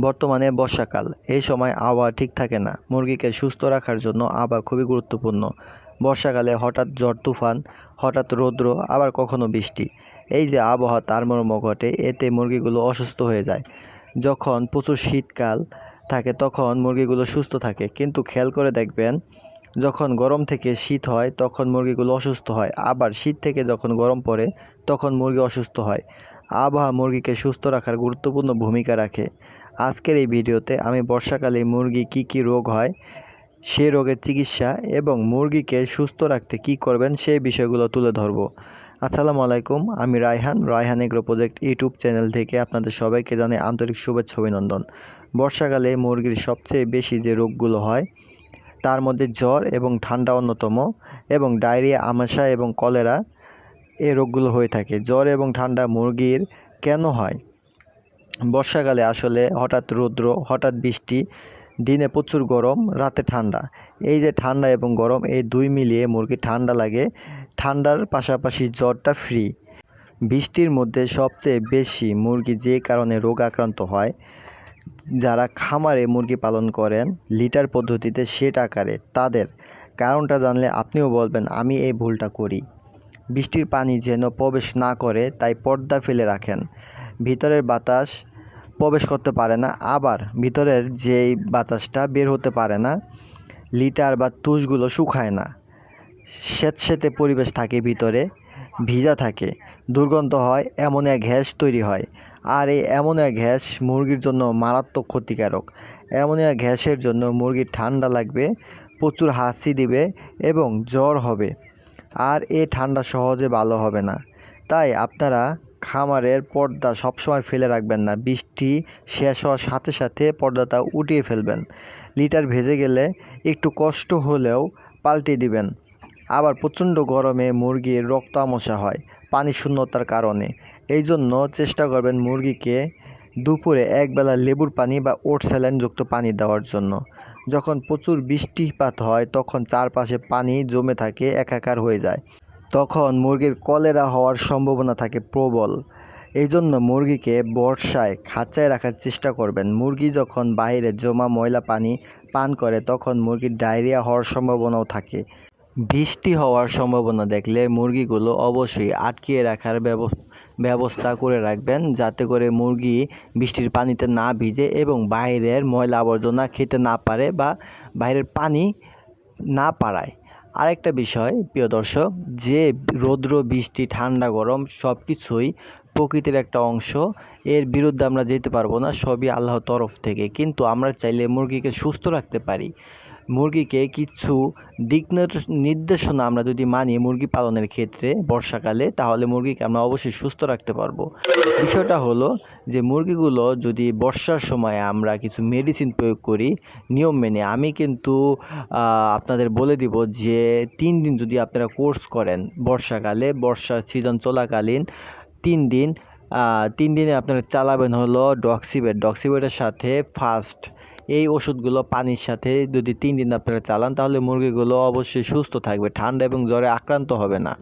বর্তমানে বর্ষাকাল। এই সময় আবহাওয়া ঠিক থাকে না। মুরগিকে সুস্থ রাখার জন্য আবহাওয়া খুবই গুরুত্বপূর্ণ। বর্ষাকালে হঠাৎ ঝড় তুফান, হঠাৎ রৌদ্র, আবার কখনো বৃষ্টি। এই যে আবহাওয়া তারতম্য ঘটে, এতে মুরগিগুলো অসুস্থ হয়ে যায়। যখন প্রচুর শীতকাল থাকে, তখন মুরগিগুলো সুস্থ থাকে। কিন্তু খেয়াল করে দেখবেন, যখন গরম থেকে শীত হয়, তখন মুরগিগুলো অসুস্থ হয়। আবার শীত থেকে যখন গরম পড়ে, তখন মুরগি অসুস্থ হয়। আবহাওয়া মুরগিকে সুস্থ রাখার গুরুত্বপূর্ণ ভূমিকা রাখে। আজকের এই ভিডিওতে আমি বর্ষাকালে মুরগি কি কি রোগ হয় সেই রোগের চিকিৎসা এবং মুরগিকে সুস্থ রাখতে কি করবেন সেই বিষয়গুলো তুলে ধরব। আসসালামু আলাইকুম, আমি Raihan. Raihan agro project YouTube channel থেকে আপনাদের সবাইকে জানাই আন্তরিক শুভেচ্ছা, অভিনন্দন। বর্ষাকালে মুরগির সবচেয়ে বেশি যে রোগগুলো হয়, তার মধ্যে জ্বর এবং ঠান্ডা অন্যতম এবং ডায়রিয়া আমাশা এবং কলেরা এই রোগগুলো হয়ে থাকে। জ্বর এবং ঠান্ডা মুরগির কেন হয়? বর্ষাকালে আসলে হঠাৎ রৌদ্র, হঠাৎ বৃষ্টি, দিনে প্রচুর গরম, রাতে ঠান্ডা। এই যে ঠান্ডা এবং গরম, এই দুই মিলিয়ে মুরগি ঠান্ডা লাগে। ঠান্ডার পাশাপাশি জ্বরটা ফ্রি বৃষ্টির মধ্যে সবচেয়ে বেশি মুরগি যে কারণে রোগ আক্রান্ত হয়, যারা খামারে মুরগি পালন করেন লিটার পদ্ধতিতে সেট আকারে, তাদের। কারণটা জানলে আপনিও বলবেন, আমি এই ভুলটা করি। বৃষ্টির পানি যেন প্রবেশ না করে তাই পর্দা ফেলে রাখেন। ভিতরের বাতাস প্রবেশ করতে পারে না, আবার ভিতরের যেই বাতাসটা বের হতে পারে না, লিটার বা তুষগুলো শুকায় না। স্যাঁতস্যাঁতে পরিবেশ থাকে ভিতরে, ভিজা থাকে, দুর্গন্ধ হয় অ্যামোনিয়া গ্যাস তৈরি হয়। আর এই অ্যামোনিয়া গ্যাস মুরগির জন্য মারাত্মক ক্ষতিকারক। অ্যামোনিয়া গ্যাসের জন্য মুরগির ঠান্ডা লাগবে, প্রচুর হাসি দিবে এবং জ্বর হবে। আর এ ঠান্ডা সহজে ভালো হবে না। তাই আপনারা খামারের পর্দা সবসময় ফেলে রাখবেন না। বৃষ্টি শেষ হওয়ার সাথে সাথে পর্দাটা উঠিয়ে ফেলবেন। লিটার ভেজে গেলে একটু কষ্ট হলেও পাল্টে দিবেন। আবার প্রচণ্ড গরমে মুরগির রক্ত আমসা হয়, পানি শূন্যতার কারণে। এই জন্য চেষ্টা করবেন মুরগিকে দুপুরে একবেলা লেবুর পানি বা ওট স্যালাইনযুক্ত পানি দেওয়ার জন্য। যখন প্রচুর বৃষ্টিপাত হয়, তখন চারপাশে পানি জমে থাকে, একাকার হয়ে যায়। তখন মুরগির কলেরা হওয়ার সম্ভাবনা থাকে প্রবল। এই জন্য মুরগিকে বর্ষায় খাঁচায় রাখার চেষ্টা করবেন। মুরগি যখন বাইরে জমা ময়লা পানি পান করে, তখন মুরগির ডায়রিয়া হওয়ার সম্ভাবনাও থাকে। বৃষ্টি হওয়ার সম্ভাবনা দেখলে মুরগিগুলো অবশ্যই আটকিয়ে রাখার ব্যবস্থা করে রাখবেন যাতে করে মুরগি বৃষ্টির পানিতে না ভিজে এবং বাইরের ময়লা আবর্জনা খেতে না পারে বা বাইরের পানি না পারায় আরেকটা বিষয়, প্রিয় দর্শক, যে রৌদ্র, বৃষ্টি, ঠান্ডা, গরম সব কিছুই প্রকৃতির একটা অংশ। এর বিরুদ্ধে আমরা যেতে পারব না, সবই আল্লাহর তরফ থেকে। কিন্তু আমরা চাইলে মুরগিকে সুস্থ রাখতে পারি। মুরগিকে কিছু দিক নির্দেশনা আমরা যদি মানি মুরগি পালনের ক্ষেত্রে বর্ষাকালে, তাহলে মুরগিকে আমরা অবশ্যই সুস্থ রাখতে পারব। বিষয়টা হলো যে মুরগিগুলো যদি বর্ষার সময় আমরা কিছু মেডিসিন প্রয়োগ করি, নিয়ম মেনে, আমি কিন্তু আপনাদের বলে দিব যে তিন দিন যদি আপনারা কোর্স করেন বর্ষাকালে, বর্ষার সিজন চলাকালীন তিন দিন তিন দিনে আপনারা চালাবেন হলো ডক্সিবেট ডক্সিবেটের সাথে ফার্স্ট এই ওষুধগুলো পানির সাথে যদি তিন দিন আপনারা চালান, তাহলে মুরগিগুলো অবশ্যই সুস্থ থাকবে, ঠান্ডা এবং জ্বরে আক্রান্ত হবে না।